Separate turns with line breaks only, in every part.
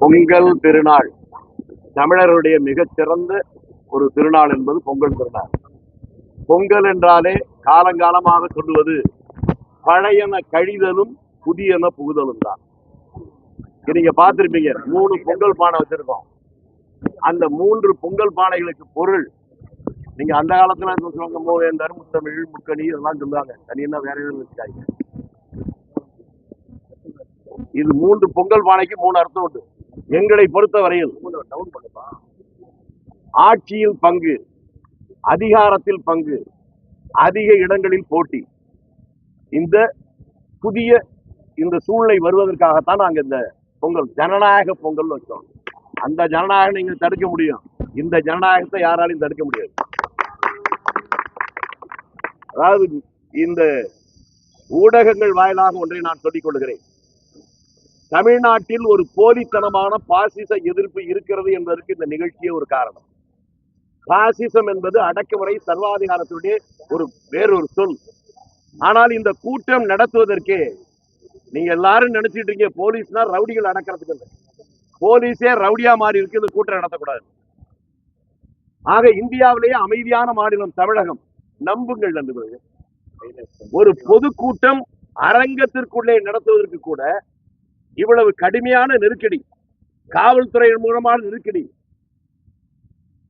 பொங்கல் திருநாள். தமிழருடைய மிகச்சிறந்த ஒரு திருநாள் என்பது பொங்கல் திருநாள். பொங்கல் என்றாலே காலங்காலமாக சொல்லுவது பழையன கழிதலும் புதியன புகுதலும் தான். நீங்க பார்த்திருப்பீங்க மூணு பொங்கல் பானை வச்சிருக்கோம். அந்த மூன்று பொங்கல் பானைகளுக்கு பொருள் நீங்க அந்த காலத்துல சொல்லுவாங்க மூவேந்தர் முத்தமிழ் முக்கணி இதெல்லாம் சொல்லுவாங்க. தனியெல்லாம் வேற எதுவும் வச்சுக்காங்க இது மூன்று பொங்கல் பானைக்கு மூணு அர்த்தம் உண்டு. எங்களை பொறுத்த வரையில் ஆட்சியில் பங்கு அதிகாரத்தில் பங்கு அதிக இடங்களில் போட்டி. இந்த புதிய இந்த சூழ்நிலை வருவதற்காகத்தான் நாங்க இந்த பொங்கல் ஜனநாயக பொங்கல் வச்சோம். அந்த ஜனநாயகம் நீங்க தடுக்க முடியும். இந்த ஜனநாயகத்தை யாராலையும் தடுக்க முடியாது. அதாவது இந்த ஊடகங்கள் வாயிலாக ஒன்றை நான் சொல்லிக் கொள்கிறேன். தமிழ்நாட்டில் ஒரு போலித்தனமான பாசிச எதிர்ப்பு இருக்கிறது என்பதற்கு இந்த நிகழ்ச்சியே ஒரு காரணம். பாசிசம் என்பது அடக்குமுறை சர்வாதிகாரத்துடைய ஒரு வேறொரு சொல். ஆனால் இந்த கூட்டம் நடத்துவதற்கே நீங்க எல்லாரும் நினைச்சிட்டு இருக்கீங்க போலீஸ்னா ரவுடிகள் அடக்கிறதுக்கு இல்லை. போலீஸே ரவுடியா மாறி இருக்கு இந்த கூட்டம் நடத்தக்கூடாது. ஆக இந்தியாவிலேயே அமைதியான மாநிலம் தமிழகம். நம்புங்கள் நண்பர்கள். ஒரு பொதுக்கூட்டம் அரங்கத்திற்குள்ளே நடத்துவதற்கு கூட இவ்வளவு கடுமையான நெருக்கடி. காவல்துறையின் மூலமான நெருக்கடி.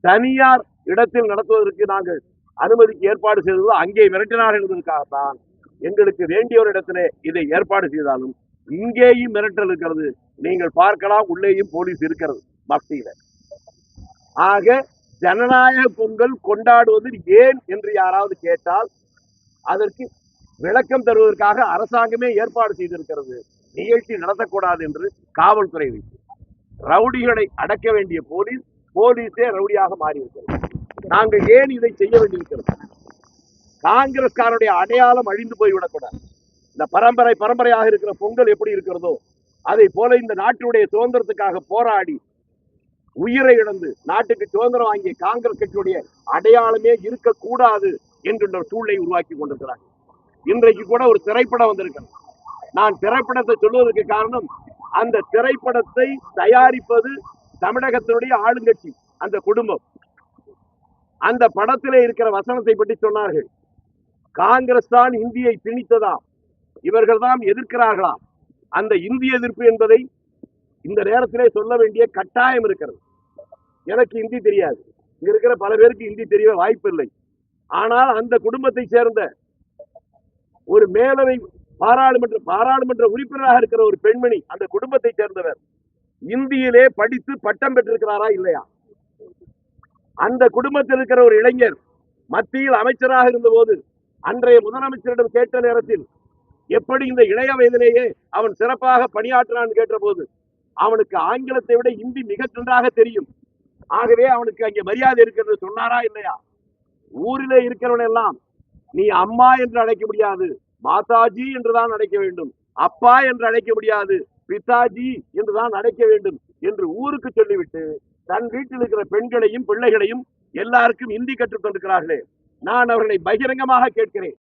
தனியார் இடத்தில் நடத்துவதற்கு நாங்கள் அனுமதிக்கு ஏற்பாடு செய்ததோ அங்கே மிரட்டினார் என்பதற்காகத்தான் எங்களுக்கு வேண்டிய ஒரு இடத்திலே இதை ஏற்பாடு செய்தாலும் இங்கேயும் மிரட்டல் இருக்கிறது. நீங்கள் பார்க்கலாம் உள்ளேயும் போலீஸ் இருக்கிறது மத்தியில. ஆக ஜனநாயக பொங்கல் கொண்டாடுவது ஏன் என்று யாராவது கேட்டால் அதற்கு விளக்கம் தருவதற்காக அரசாங்கமே ஏற்பாடு செய்திருக்கிறது. நிகழ்ச்சி நடத்தக்கூடாது என்று காவல்துறை வைத்து. ரவுடிகளை அடக்க வேண்டிய போலீஸ் போலீஸே ரவுடியாக மாறியிருக்கிறது நாங்கள் ஏன் இதை செய்ய வேண்டியிருக்கிறது? காங்கிரஸ்காரருடைய அடையாளம் அழிந்து போய்விடக்கூடாது. இந்த பரம்பரை பரம்பரையாக இருக்கிற பொங்கல் எப்படி இருக்கிறதோ அதை போல இந்த நாட்டினுடைய சுதந்திரத்துக்காக போராடி உயிரை இழந்து நாட்டுக்கு சுதந்திரம் வாங்கிய காங்கிரஸ் கட்சியுடைய அடையாளமே இருக்கக்கூடாது என்கின்ற சூழ்நிலை உருவாக்கி கொண்டிருக்கிறாங்க இன்றைக்கு கூட ஒரு திரைப்படம் வந்திருக்கிறது. நான் திரைப்படத்தை சொல்வதற்கு காரணம் அந்த திரைப்படத்தை தயாரிப்பது தமிழகத்தினுடைய ஆளுங்கட்சி அந்த குடும்பம். அந்த படத்திலே இருக்கிற வசனத்தை பற்றி சொன்னார்கள். காங்கிரஸ் தான் இந்தியை திணித்ததா? இவர்கள் தான் எதிர்க்கிறார்களா? அந்த இந்திய எதிர்ப்பு என்பதை இந்த நேரத்திலே சொல்ல வேண்டிய கட்டாயம் இருக்கிறது. எனக்கு இந்தி தெரியாது. இங்க இருக்கிற பல பேருக்கு இந்தி தெரிய வாய்ப்பில்லை ஆனால் அந்த குடும்பத்தை சேர்ந்த ஒரு மேலவை பாராளுமன்ற பாராளுமன்ற உறுப்பினராக இருக்கிற ஒரு பெண்மணி அந்த குடும்பத்தை சேர்ந்தவர் இந்தியிலே படித்து பட்டம் பெற்றிருக்கிறாரா இல்லையா? அந்த குடும்பத்தில் இருக்கிற ஒரு இளைஞர் மத்தியில் அமைச்சராக இருந்தபோது அன்றைய முதலமைச்சரிடம் கேட்ட நேரத்தில் எப்படி இந்த இளைய வயதிலேயே அவன் சிறப்பாக பணியாற்றினான் கேட்டபோது அவனுக்கு ஆங்கிலத்தை விட இந்தி மிக நன்றாக தெரியும். ஆகவே அவனுக்கு அங்கே மரியாதை இருக்கிறது சொன்னாரா இல்லையா? ஊரிலே இருக்கிறவன் எல்லாம் நீ அம்மா என்று அழைக்க முடியாது. மாதாஜி என்றுதான் அழைக்க வேண்டும். அப்பா என்று அழைக்க முடியாது. பிதாஜி என்றுதான் அழைக்க வேண்டும் என்று ஊருக்கு சொல்லிவிட்டு தன் வீட்டில் இருக்கிற பெண்களையும் பிள்ளைகளையும் எல்லாருக்கும் இந்தி கற்றுக் கொண்டிருக்கிறார்களே நான் அவர்களை பகிரங்கமாக கேட்கிறேன்.